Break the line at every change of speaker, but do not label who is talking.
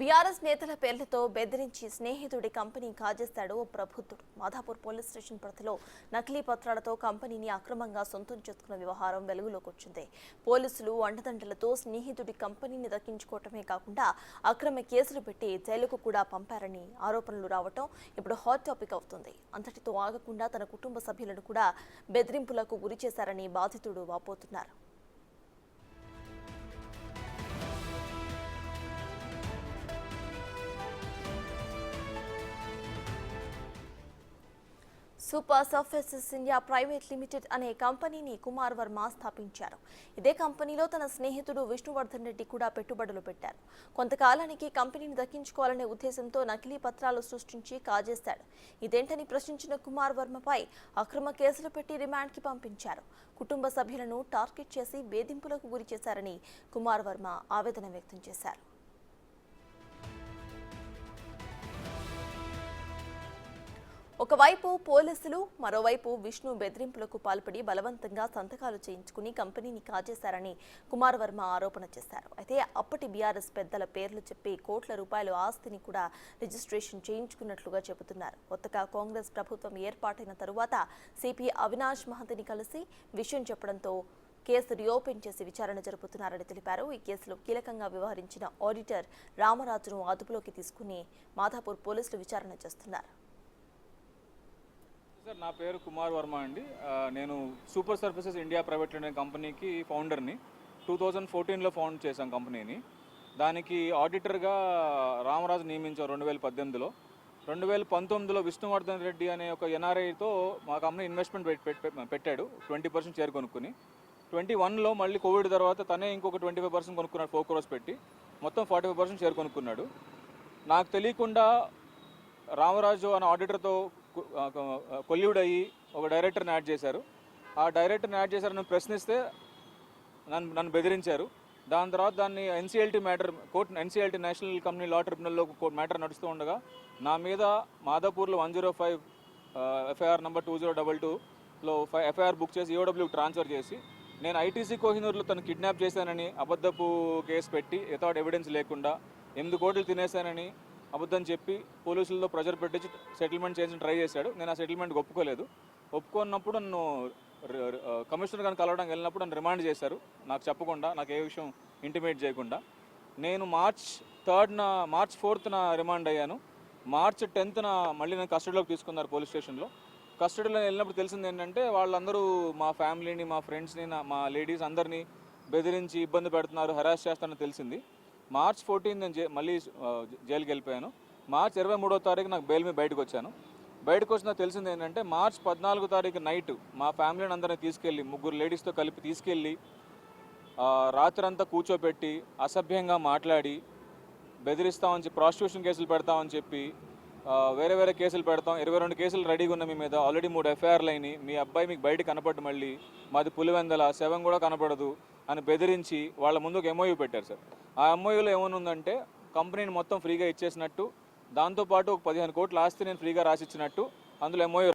BRS నేతల పేర్లతో బెదిరించి స్నేహితుడి కంపెనీ కాజేస్తాడు ఓ ప్రబుద్ధుడు మాధాపూర్ పోలీస్ స్టేషన్ పరిధిలో నకిలీ పత్రాలతో కంపెనీని అక్రమంగా సొంతం చేసుకున్న వ్యవహారం వెలుగులోకి వచ్చింది. పోలీసులు అండదండలతో స్నేహితుడి కంపెనీని దక్కించుకోవటమే కాకుండా అక్రమ కేసులు పెట్టి జైలుకు కూడా పంపారని ఆరోపణలు రావటం ఇప్పుడు హాట్ టాపిక్ అవుతుంది. అంతటితో ఆగకుండా తన కుటుంబ సభ్యులను కూడా బెదిరింపులకు గురి చేశారని బాధితుడు వాపోతున్నారు. Super surfaces India private limited అనే కంపెనీని కుమార్ వర్మ స్థాపించారు. ఇదే కంపెనీలో తన స్నేహితుడు విష్ణువర్ధన్ రెడ్డి కూడా పెట్టుబడులు పెట్టారు. కొంతకాలానికి కంపెనీని దక్కించుకోవాలనే ఉద్దేశంతో నకిలీ పత్రాలు సృష్టించి కాజేశాడు. ఇదేంటని ప్రశ్నించిన కుమార్ వర్మపై అక్రమ కేసులు పెట్టి రిమాండ్కి పంపించారు. కుటుంబ సభ్యులను టార్గెట్ చేసి వేధింపులకు గురి చేశారని కుమార్ వర్మ ఆవేదన వ్యక్తం చేశారు. ఒకవైపు పోలీసులు మరోవైపు విష్ణు బెదిరింపులకు పాల్పడి బలవంతంగా సంతకాలు చేయించుకుని కంపెనీని కాజేశారని కుమార్ వర్మ ఆరోపణ చేశారు. అయితే అప్పటి బీఆర్ఎస్ పెద్దల పేర్లు చెప్పి కోట్ల రూపాయల ఆస్తిని కూడా రిజిస్ట్రేషన్ చేయించుకున్నట్లుగా చెబుతున్నారు. కొత్తగా కాంగ్రెస్ ప్రభుత్వం ఏర్పాటైన తరువాత సిపి అవినాష్ మహంతిని కలిసి విషయం చెప్పడంతో కేసు రీఓపెన్ చేసి విచారణ జరుపుతున్నారని తెలిపారు. ఈ కేసులో కీలకంగా వ్యవహరించిన ఆడిటర్ రామరాజును అదుపులోకి తీసుకుని మాధాపూర్ పోలీసులు విచారణ చేస్తున్నారు.
సార్ నా పేరు కుమార్ వర్మ అండి. నేను super services India private limited కంపెనీకి ఫౌండర్ని. టూ థౌజండ్ ఫోర్టీన్లో ఫౌండ్ చేశాం కంపెనీని. దానికి ఆడిటర్గా రామరాజు నియమించారు రెండు వేల పద్దెనిమిదిలో. రెండు వేల పంతొమ్మిదిలో విష్ణువర్ధన్ రెడ్డి అనే ఒక ఎన్ఆర్ఐతో మా కంపెనీ ఇన్వెస్ట్మెంట్ పెట్టాడు. ట్వంటీ పర్సెంట్ షేర్ కొనుక్కుని. ట్వంటీ వన్లో మళ్ళీ కోవిడ్ తర్వాత తనే ఇంకొక ట్వంటీ ఫైవ్ పర్సెంట్ కొనుక్కున్నాడు ఫోర్ క్రోర్స్ పెట్టి. మొత్తం ఫార్టీ ఫైవ్ పర్సెంట్ షేర్ కొనుక్కున్నాడు. నాకు తెలియకుండా రామరాజు అనే ఆడిటర్తో కొల్యూడ్ అయ్యి ఒక డైరెక్టర్ని యాడ్ చేశారు. ఆ డైరెక్టర్ని యాడ్ చేశారని ప్రశ్నిస్తే నన్ను నన్ను బెదిరించారు. దాని తర్వాత దాన్ని NCLT matter court NCLT national company law ట్రిబ్యునల్లో court matter నడుస్తూ ఉండగా నా మీద మాదాపూర్లో one zero five FIR number two zero double టూలో ఫైవ్ ఎఫ్ఐఆర్ బుక్ చేసి ఈఓడబ్ల్యూ ట్రాన్స్ఫర్ చేసి నేను ఐటీసీ కోహినూర్లో తను కిడ్నాప్ చేశానని అబద్ధపు కేసు పెట్టి వితౌట్ ఎవిడెన్స్ లేకుండా ఎనిమిది కోట్లు తినేశానని అబద్ధం చెప్పి పోలీసులతో ప్రెజర్ పెట్టించి సెటిల్మెంట్ చేసి ట్రై చేశాడు. నేను ఆ సెటిల్మెంట్ ఒప్పుకోలేదు. ఒప్పుకున్నప్పుడు నన్ను కమిషనర్ గారిని కలవడానికి వెళ్ళినప్పుడు నన్ను రిమాండ్ చేశారు. నాకు చెప్పకుండా నాకు ఏ విషయం ఇంటిమేట్ చేయకుండా. నేను మార్చ్ థర్డ్న మార్చ్ ఫోర్త్న రిమాండ్ అయ్యాను. మార్చ్ టెన్త్న మళ్ళీ నేను కస్టడీలోకి తీసుకున్నారు పోలీస్ స్టేషన్లో. కస్టడీలో వెళ్ళినప్పుడు తెలిసింది ఏంటంటే వాళ్ళందరూ మా ఫ్యామిలీని మా ఫ్రెండ్స్ని మా లేడీస్ అందరినీ బెదిరించి ఇబ్బంది పెడుతున్నారు హెరాస్ చేస్తారని తెలిసింది. మార్చ్ ఫోర్టీన్ నేను జై- మళ్ళీ జైలుకి వెళ్ళిపోయాను. మార్చ్ ఇరవై మూడో తారీఖు నాకు బెయిల్ మీద బయటకు వచ్చాను. బయటకు వచ్చిన తెలిసింది ఏంటంటే మార్చ్ పద్నాలుగో తారీఖు నైట్ మా ఫ్యామిలీని అందరిని తీసుకెళ్ళి ముగ్గురు లేడీస్తో కలిపి తీసుకెళ్ళి రాత్రంతా కూర్చోబెట్టి అసభ్యంగా మాట్లాడి బెదిరిస్తామని చెప్పి ప్రాసిక్యూషన్ కేసులు పెడతామని చెప్పి వేరే వేరే కేసులు పెడతాం. ఇరవై రెండు కేసులు రెడీగా ఉన్న మీ మీద ఆల్రెడీ మూడు ఎఫ్ఐఆర్లు అయినాయి. మీ అబ్బాయి మీకు బయట కనపడ్డు మళ్ళీ. మాది పులివెందల శవం కూడా కనపడదు అని బెదిరించి వాళ్ళ ముందుకు ఎంఓయూ పెట్టారు సార్. ఆ ఎంఓయూలో ఏమనుందంటే కంపెనీని మొత్తం ఫ్రీగా ఇచ్చేసినట్టు దాంతోపాటు ఒక పదిహేను కోట్ల ఆస్తి నేను ఫ్రీగా రాసిచ్చినట్టు అందులో ఎంఓయూ